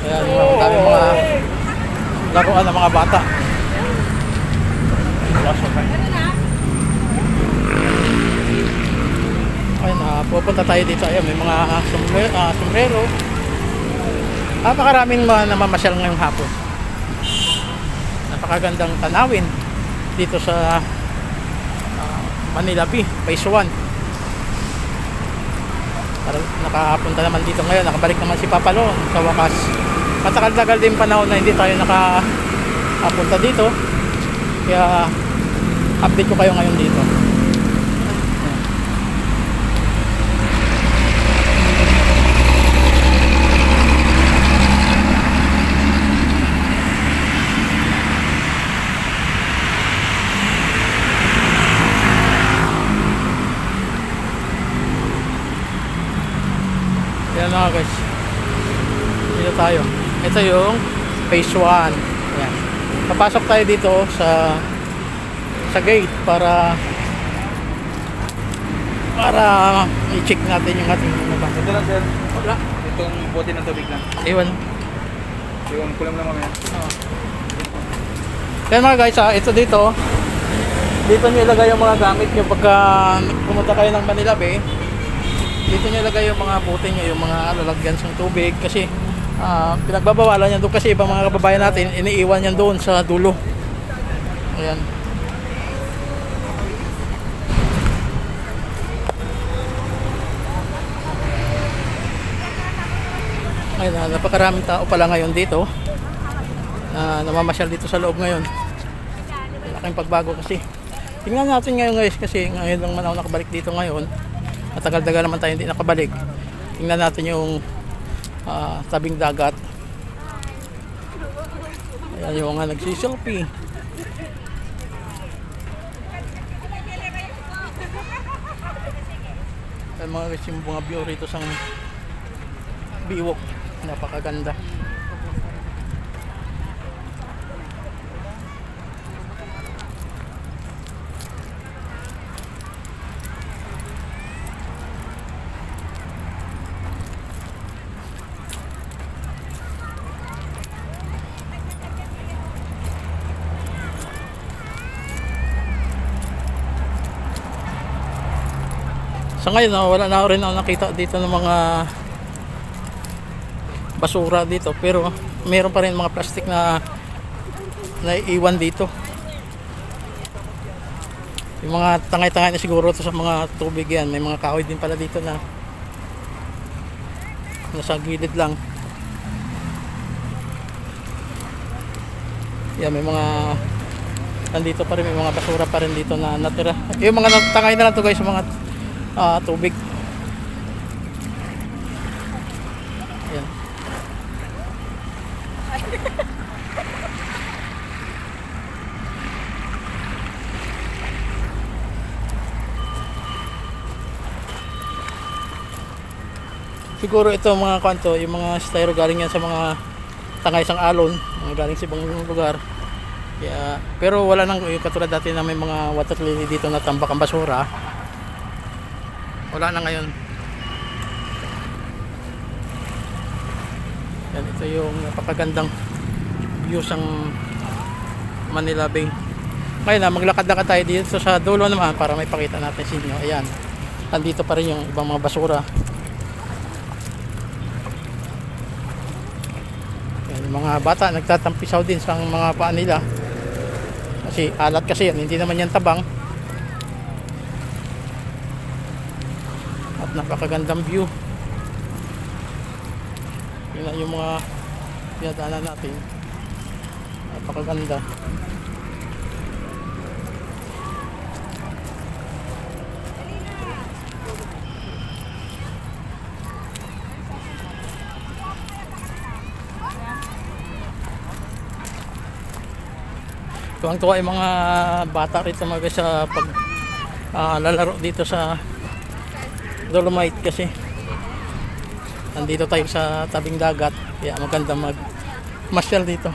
Ayan, mga dami mga laruan ng mga bata. Ayun, ah, pupunta tayo dito. Ayun, may mga ah, sombrero. ah, sombrero. Napakaraming mga namamasyal ngayong hapon. Napakagandang tanawin dito sa ah, Manila Bay, Phase 1. Nakapunta naman dito ngayon, nakabalik naman si Papalo sa wakas. Matagal-tagal din panahon na hindi tayo nakapunta dito. Kaya update ko kayo ngayon dito. Yan mga guys. Dito tayo. Ito yung phase 1. Yan. Papasok tayo dito sa sa gate para para i-check natin yung ating mga bata. Ito lang sir, Wala. itong bote ng tubig lang. Iwan. Yung kulam lang mamaya. Kaya mga guys, ah, ito dito. Dito nyo ilagay yung mga gamit nyo pagka pumunta kayo ng Manila Bay. Dito nyo ilagay yung mga bote nyo, yung mga lalagyan sa tubig. Kasi ah, pinagbabawalan yan doon kasi ibang mga kababayan natin, iniiwan yan doon sa dulo. Ayan. Ayun, ah, napakaraming tao pala ngayon dito na namamasyal dito sa loob ngayon. Malaking pagbago kasi. Tingnan natin ngayon guys kasi ngayon lang man ako nakabalik dito ngayon. Matagal-tagal naman tayo hindi nakabalik. Tingnan natin yung ah, tabing dagat. Ayan yung mga nagsiselfie. Ayan mga guys yung mga view rito sa Biwok. Napakaganda. Sa ngayon, ah, wala na rin ako nakita dito ng mga basura dito. Pero meron pa rin mga plastic na naiiwan dito. Yung mga tangay-tangay na siguro to sa mga tubig yan. May mga kahoy din pala dito na nasa gilid lang. Yan, may mga nandito pa rin, may mga basura pa rin dito na natira. Yung mga tangay na lang to guys, mga ah, tubig. Yan. Siguro ito mga kanto, yung mga styro galing yan sa mga tangay sang alon, mga galing sa ibang lugar. Kaya, pero wala nang katulad dati na may mga water lily dito na tambak ang basura. Wala na ngayon. Yan, ito yung napakagandang view sang Manila Bay. Ngayon na, maglakad-lakad tayo dito sa dulo naman para may pakita natin sa inyo. Ayan, nandito pa rin yung ibang mga basura. Yan, yung mga bata nagtatampisaw din sa mga paa nila. Kasi alat kasi yan, hindi naman yan tabang. At napakagandang view. Yun na yung mga pinadaanan natin. Napakaganda. Tuwang-tuwa yung mga bata rito mga guys sa pag ah, lalaro dito sa dolomite kasi. Nandito tayo sa tabing dagat kaya maganda mag masyal dito.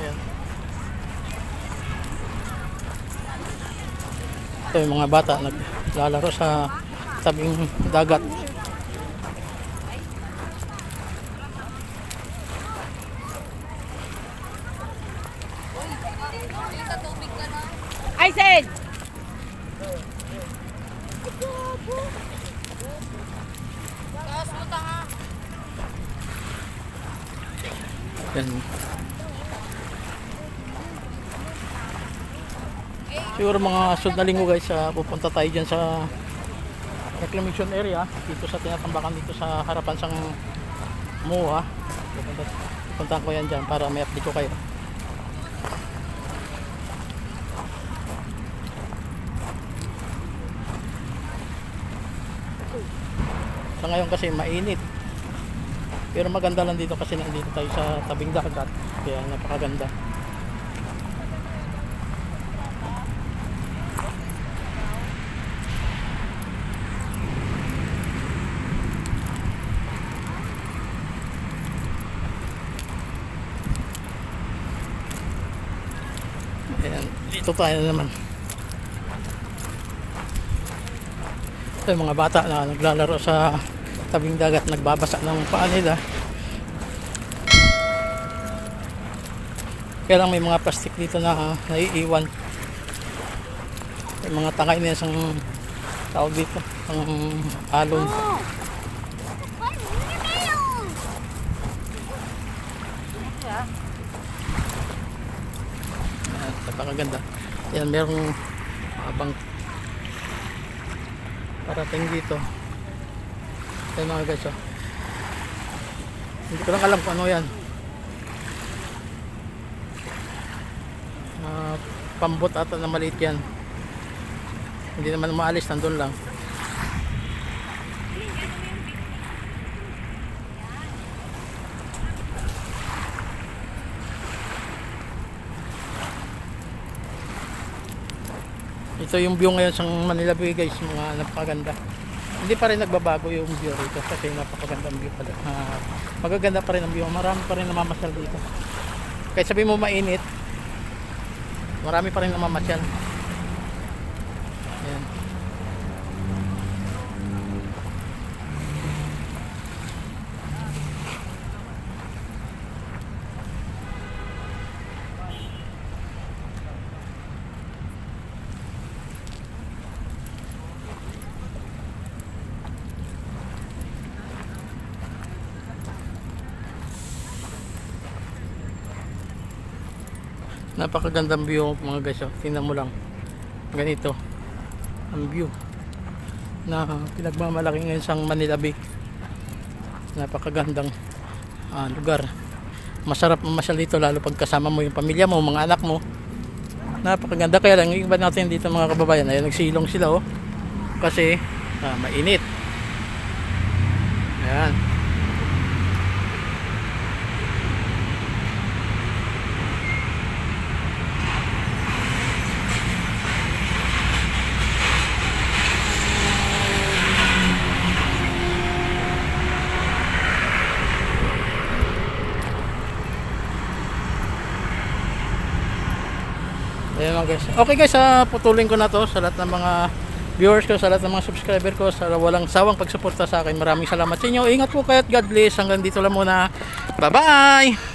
Ayan. ito yung mga bata naglalaro sa tabing dagat. I said Yan. Siguro mga sunod na linggo guys, ah, pupunta tayo dyan sa reclamation area dito sa tinatambakan dito sa harapan sang MOA. Pupunta, pupuntahan ko yan dyan para may update ko kayo. Sa ngayon kasi mainit. Pero maganda lang dito kasi nandito tayo sa tabing dagat. Kaya napakaganda. Ayan, dito tayo na naman. Ito yung mga bata na naglalaro sa tabing dagat, nagbabasa ng paa nila. Kaya lang may mga plastic dito na naiiwan. May mga tangay na isang tawag dito, ang alon. Napakaganda. Yan, merong abang parating dito. Ito mga guys, oh. Hindi ko lang alam kung ano yan. Ah, pambot ata na maliit yan. Hindi naman maalis, nandun lang. Ito yung view ngayon sa Manila Bay guys, mga napakaganda. Hindi pa rin nagbabago yung view rito kasi napakagandang view pala. Ah, magaganda pa rin ang view, marami pa rin namamasyal dito. Kahit sabi mo mainit, marami pa rin namamasyal. Ayan. Napakagandang view mga guys. Oh. Tingnan mo lang. Ganito. Ang view. Na pinagmamalaki ngayon sa Manila Bay. Napakagandang ah, lugar. Masarap mamasyal dito lalo pag kasama mo yung pamilya mo, mga anak mo. Napakaganda. Kaya lang yung iba natin dito mga kababayan. Ayun, nagsilong sila oh. Kasi ah, mainit. Ayan. Mga guys. Okay guys, ah, putulin ko na to sa lahat ng mga viewers ko, sa lahat ng mga subscriber ko, sa walang sawang pagsuporta sa akin. Maraming salamat sa inyo. Ingat po kayo at God bless. Hanggang dito lang muna. Bye-bye!